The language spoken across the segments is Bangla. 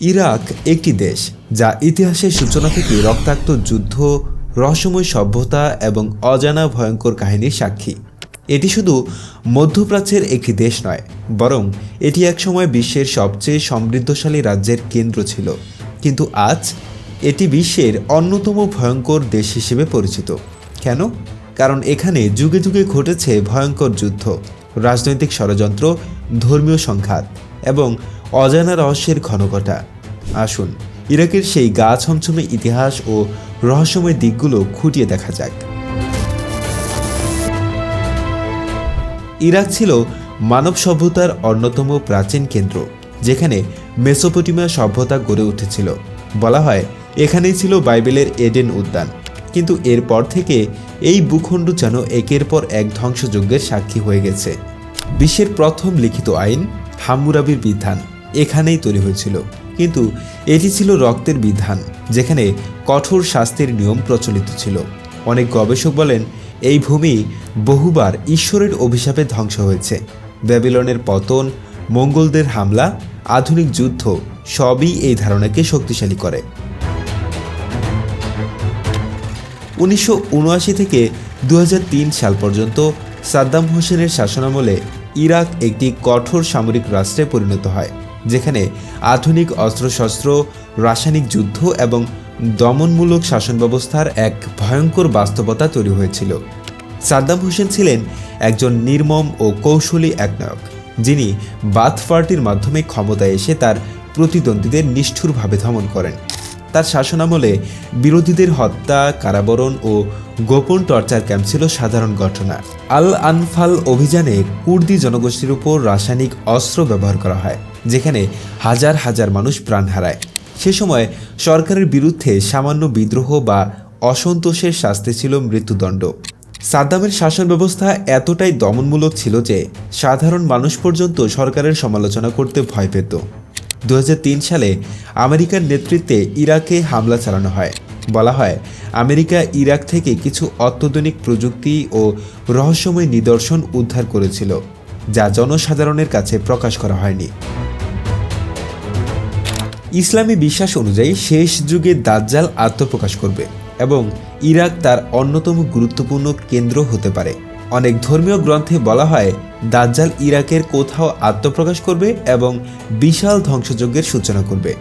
ইরাক একটি দেশ যা ইতিহাসের সূচনা থেকে রক্তাক্ত যুদ্ধ, রহস্যময় সভ্যতা এবং অজানা ভয়ঙ্কর কাহিনীর সাক্ষী। এটি শুধু মধ্যপ্রাচ্যের একটি দেশ নয়, বরং এটি একসময় বিশ্বের সবচেয়ে সমৃদ্ধশালী রাজ্যের কেন্দ্র ছিল। কিন্তু আজ এটি বিশ্বের অন্যতম ভয়ঙ্কর দেশ হিসেবে পরিচিত। কেন? কারণ এখানে যুগে যুগে ঘটেছে ভয়ঙ্কর যুদ্ধ, রাজনৈতিক ষড়যন্ত্র, ধর্মীয় সংঘাত। এবং অজানা রহস্যের ঘনঘটা। আসুন, ইরাকের সেই গা ছমছমে ইতিহাস ও রহস্যময় দিকগুলো খুঁটিয়ে দেখা যাক। ইরাক ছিল মানব সভ্যতার অন্যতম প্রাচীন কেন্দ্র, যেখানে মেসোপটেমিয়া সভ্যতা গড়ে উঠেছিল। বলা হয়, এখানেই ছিল বাইবেলের এডেন উদ্যান। কিন্তু এরপর থেকে এই ভূখণ্ড যেন একের পর এক ধ্বংসযজ্ঞের সাক্ষী হয়ে গেছে। বিশ্বের প্রথম লিখিত আইন হাম্মুরাবির বিধান এখানেই তৈরি হয়েছিল। কিন্তু এটি ছিল রক্তের বিধান, যেখানে কঠোর শাস্তির নিয়ম প্রচলিত ছিল। অনেক গবেষক বলেন, এই ভূমি বহুবার ঈশ্বরের অভিশাপে ধ্বংস হয়েছে। ব্যাবিলনের পতন, মঙ্গলদের হামলা, আধুনিক যুদ্ধ, সবই এই ধারণাকে শক্তিশালী করে। উনিশশো উনআশি থেকে দু হাজার তিন সাল পর্যন্ত সাদ্দাম হোসেনের শাসনামলে ইরাক একটি কঠোর সামরিক রাষ্ট্রে পরিণত হয়, যেখানে আধুনিক অস্ত্রশস্ত্র, রাসায়নিক যুদ্ধ এবং দমনমূলক শাসন ব্যবস্থার এক ভয়ঙ্কর বাস্তবতা তৈরি হয়েছিল। সাদ্দাম হোসেন ছিলেন একজন নির্মম ও কৌশলী একনায়ক, যিনি বাথ পার্টির মাধ্যমে ক্ষমতায় এসে তার প্রতিদ্বন্দ্বীদের নিষ্ঠুরভাবে দমন করেন। তার শাসনামলে বিরোধীদের হত্যা, কারাবরণ ও গোপন টর্চার ক্যাম্প ছিল সাধারণ ঘটনা। আল আনফাল অভিযানে কুর্দি জনগোষ্ঠীর উপর রাসায়নিক অস্ত্র ব্যবহার করা হয়, যেখানে হাজার হাজার মানুষ প্রাণ হারায়। সে সময় সরকারের বিরুদ্ধে সামান্য বিদ্রোহ বা অসন্তোষের শাস্তি ছিল মৃত্যুদণ্ড। সাদ্দামের শাসন ব্যবস্থা এতটাই দমনমূলক ছিল যে সাধারণ মানুষ পর্যন্ত সরকারের সমালোচনা করতে ভয় পেত। দু হাজার তিন সালে আমেরিকার নেতৃত্বে ইরাকে হামলা চালানো হয়। বলা হয়, আমেরিকা ইরাক থেকে কিছু অত্যাধুনিক প্রযুক্তি ও রহস্যময় নিদর্শন উদ্ধার করেছিল, যা জনসাধারণের কাছে প্রকাশ করা হয়নি। ইসলামী বিশ্বাস অনুযায়ী শেষ যুগে দাজ্জাল আত্মপ্রকাশ করবে এবং ইরাক তার অন্যতম গুরুত্বপূর্ণ কেন্দ্র হতে পারে। অনেক ধর্মীয় গ্রন্থে বলা হয়, দাজ্জাল ইরাকের কোথাও আত্মপ্রকাশ করবে এবং বিশাল ধ্বংসযজ্ঞের সূচনা করবে।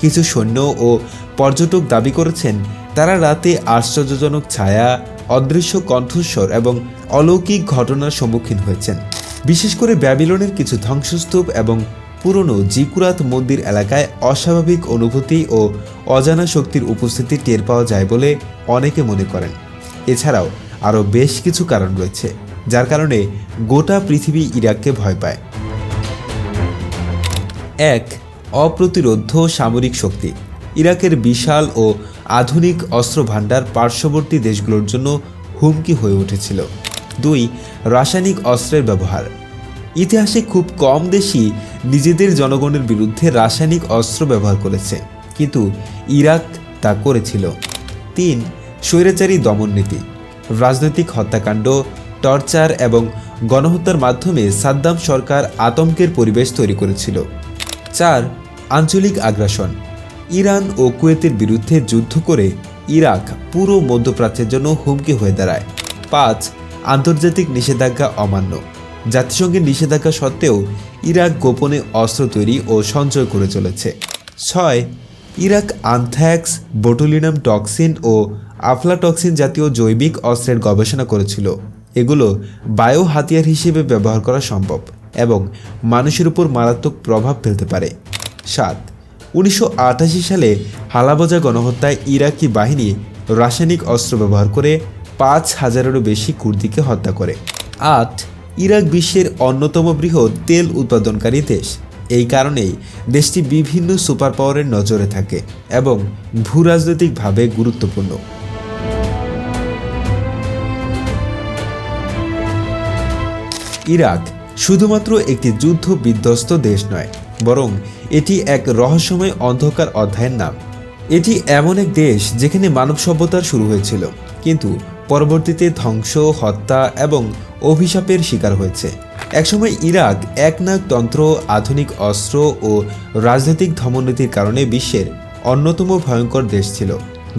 কিছু সৈন্য ও পর্যটক দাবি করেছেন, তারা রাতে আশ্চর্যজনক ছায়া, অদৃশ্য কণ্ঠস্বর এবং অলৌকিক ঘটনার সম্মুখীন হয়েছেন। বিশেষ করে ব্যাবিলনের কিছু ধ্বংসস্তূপ এবং পুরনো জিকুরাত মন্দির এলাকায় অস্বাভাবিক অনুভূতি ও অজানা শক্তির উপস্থিতি টের পাওয়া যায় বলে অনেকে মনে করেন। এছাড়াও আরও বেশ কিছু কারণ রয়েছে, যার কারণে গোটা পৃথিবী ইরাককে ভয় পায়। এক অপ্রতিরোধ্য সামরিক শক্তি। ইরাকের বিশাল ও আধুনিক অস্ত্র ভাণ্ডার পার্শ্ববর্তী দেশগুলোর জন্য হুমকি হয়ে উঠেছিল। দুই, রাসায়নিক অস্ত্রের ব্যবহার। ইতিহাসে খুব কম দেশই নিজেদের জনগণের বিরুদ্ধে রাসায়নিক অস্ত্র ব্যবহার করেছে, কিন্তু ইরাক তা করেছিল। তিন, স্বৈরাচারী দমন নীতি। রাজনৈতিক হত্যাকাণ্ড, টর্চার এবং গণহত্যার মাধ্যমে সাদ্দাম সরকার আতঙ্কের পরিবেশ তৈরি করেছিল। চার, আঞ্চলিক আগ্রাসন। ইরান ও কুয়েতের বিরুদ্ধে যুদ্ধ করে ইরাক পুরো মধ্যপ্রাচ্যের জন্য হুমকি হয়ে দাঁড়ায়। পাঁচ, আন্তর্জাতিক নিষেধাজ্ঞা অমান্য। জাতিসংঘের নিষেধাজ্ঞা সত্ত্বেও ইরাক গোপনে অস্ত্র তৈরি ও সঞ্চয় করে চলেছে। ছয়, ইরাক আনথ্যাক্স, বোটুলিনাম টক্সিন ও আফলাটক্সিন জাতীয় জৈবিক অস্ত্রের গবেষণা করেছিল। এগুলো বায়ো হাতিয়ার হিসেবে ব্যবহার করা সম্ভব এবং মানুষের উপর মারাত্মক প্রভাব ফেলতে পারে। সাত, উনিশশো সালে হালাবজা গণহত্যায় ইরাকি বাহিনী রাসায়নিক অস্ত্র ব্যবহার করে পাঁচ হাজারেরও বেশি কুর্দিকে হত্যা করে। আট, ইরাক বিশ্বের অন্যতম বৃহৎ তেল উৎপাদনকারী দেশ। এই কারণেই দেশটি বিভিন্ন সুপার পাওয়ারের নজরে থাকে এবং ভূরাজনৈতিকভাবে গুরুত্বপূর্ণ। ইরাক শুধুমাত্র একটি যুদ্ধ বিধ্বস্ত দেশ নয়, বরং এটি এক রহস্যময় অন্ধকার অধ্যায়ের নাম। এটি এমন এক দেশ যেখানে মানব সভ্যতার শুরু হয়েছিল, কিন্তু পরবর্তীতে ধ্বংস, হত্যা এবং অভিশাপের শিকার হয়েছে। একসময় ইরাক একনাক তন্ত্র, আধুনিক অস্ত্র ও রাজনৈতিক ধমনীতির কারণে বিশ্বের অন্যতম ভয়ঙ্কর দেশ ছিল,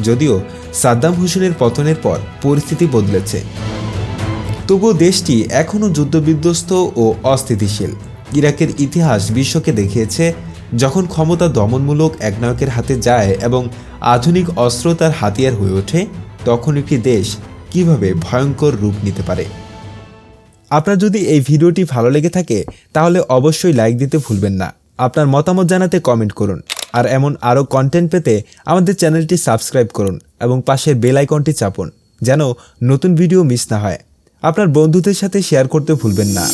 যদিও সাদ্দাম হোসেনের পতনের পর পরিস্থিতি বদলেছে। তবুও দেশটি এখনও যুদ্ধবিধ্বস্ত ও অস্থিতিশীল। ইরাকের ইতিহাস বিশ্বকে দেখিয়েছে যখন ক্ষমতা দমনমূলক একনায়কের হাতে যায় এবং আধুনিক অস্ত্র তার হাতিয়ার হয়ে ওঠে তখন একটি দেশ কীভাবে ভয়ঙ্কর রূপ নিতে পারে। আপনার যদি এই ভিডিওটি ভালো লেগে থাকে, তাহলে অবশ্যই লাইক দিতে ভুলবেন না। আপনার মতামত জানাতে কমেন্ট করুন। আর এমন আরও কন্টেন্ট পেতে আমাদের চ্যানেলটি সাবস্ক্রাইব করুন এবং পাশের বেল আইকনটি চাপুন, যেন নতুন ভিডিও মিস না হয়। আপনার বন্ধুদের সাথে শেয়ার করতে ভুলবেন না।